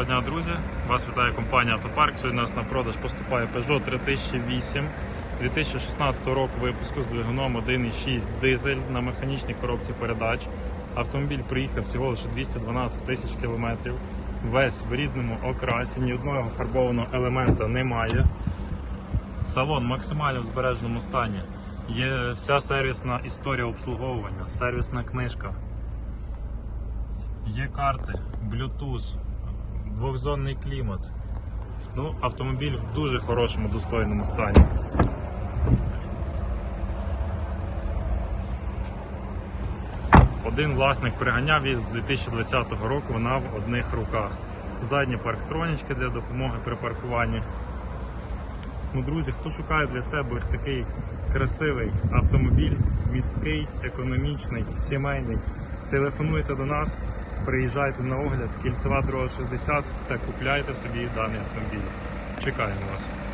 Доброго дня, друзі! Вас вітає компанія Автопарк. Сьогодні у нас на продаж поступає Peugeot 3008 2016 року випуску з двигуном 1.6 дизель на механічній коробці передач. Автомобіль приїхав всього лише 212 тисяч кілометрів. Весь в рідному окрасі, ні одного фарбованого елемента немає. Салон максимально в збереженому стані. Є вся сервісна історія обслуговування, сервісна книжка. Є карти, Bluetooth, двохзонний клімат. Ну, автомобіль в дуже хорошому, достойному стані. Один власник приганяв їх з 2020 року, вона в одних руках. Задні парктронічки для допомоги при паркуванні. Ну, друзі, хто шукає для себе ось такий красивий автомобіль, місткий, економічний, сімейний, телефонуйте до нас, приїжджайте на огляд, кільцева дорога 60 та купляйте собі даний автомобіль. Чекаємо вас.